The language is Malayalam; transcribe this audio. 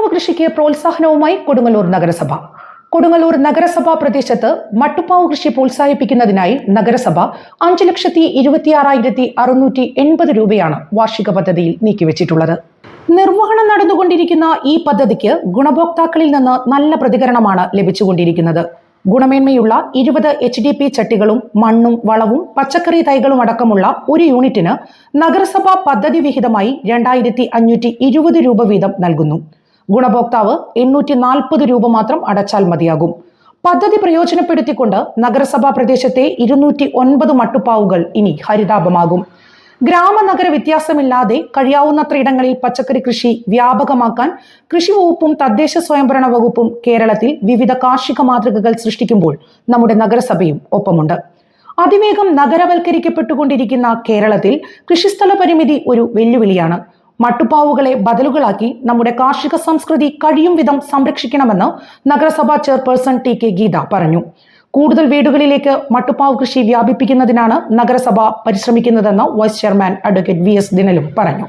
മട്ടുപ്പാവ് കൃഷിക്ക് പ്രോത്സാഹനവുമായി കൊടുങ്ങല്ലൂർ നഗരസഭ. കൊടുങ്ങല്ലൂർ നഗരസഭാ പ്രദേശത്ത് മട്ടുപ്പാവ് കൃഷി പ്രോത്സാഹിപ്പിക്കുന്നതിനായി നഗരസഭ അഞ്ചു ലക്ഷത്തി ഇരുപത്തിയാറായിരത്തി അറുന്നൂറ്റി എൺപത് രൂപയാണ് വാർഷിക പദ്ധതിയിൽ നീക്കിവച്ചിട്ടുള്ളത്. നിർവഹണം നടന്നുകൊണ്ടിരിക്കുന്ന ഈ പദ്ധതിക്ക് ഗുണഭോക്താക്കളിൽ നിന്ന് നല്ല പ്രതികരണമാണ് ലഭിച്ചുകൊണ്ടിരിക്കുന്നത്. ഗുണമേന്മയുള്ള ഇരുപത് എച്ച് ഡി പി ചട്ടികളും മണ്ണും വളവും പച്ചക്കറി തൈകളും അടക്കമുള്ള ഒരു യൂണിറ്റിന് നഗരസഭ പദ്ധതി വിഹിതമായി രണ്ടായിരത്തി അഞ്ഞൂറ്റി ഇരുപത് രൂപ വീതം നൽകുന്നു. ഗുണഭോക്താവ് എണ്ണൂറ്റി നാൽപ്പത് രൂപ മാത്രം അടച്ചാൽ മതിയാകും. പദ്ധതി പ്രയോജനപ്പെടുത്തിക്കൊണ്ട് നഗരസഭാ പ്രദേശത്തെ ഇരുന്നൂറ്റി ഒൻപത് മട്ടുപ്പാവുകൾ ഇനി ഹരിതാപമാകും ഗ്രാമനഗര വ്യത്യാസമില്ലാതെ കഴിയാവുന്നത്ര ഇടങ്ങളിൽ പച്ചക്കറി കൃഷി വ്യാപകമാക്കാൻ കൃഷി വകുപ്പും തദ്ദേശ സ്വയംഭരണ വകുപ്പും കേരളത്തിൽ വിവിധ കാർഷിക മാതൃകകൾ സൃഷ്ടിക്കുമ്പോൾ നമ്മുടെ നഗരസഭയും ഒപ്പമുണ്ട്. അതിവേഗം നഗരവൽക്കരിക്കപ്പെട്ടുകൊണ്ടിരിക്കുന്ന കേരളത്തിൽ കൃഷിസ്ഥല പരിമിതി ഒരു വെല്ലുവിളിയാണ്. മട്ടുപ്പാവുകളെ ബദലുകളാക്കി നമ്മുടെ കാർഷിക സംസ്കൃതി കഴിയും വിധം സംരക്ഷിക്കണമെന്ന് നഗരസഭാ ചെയർപേഴ്സൺ ടി കെ ഗീത പറഞ്ഞു. കൂടുതൽ വീടുകളിലേക്ക് മട്ടുപ്പാവ് കൃഷി വ്യാപിപ്പിക്കുന്നതിനാണ് നഗരസഭ പരിശ്രമിക്കുന്നതെന്ന് vice chairman advocate V S ദിനലും പറഞ്ഞു.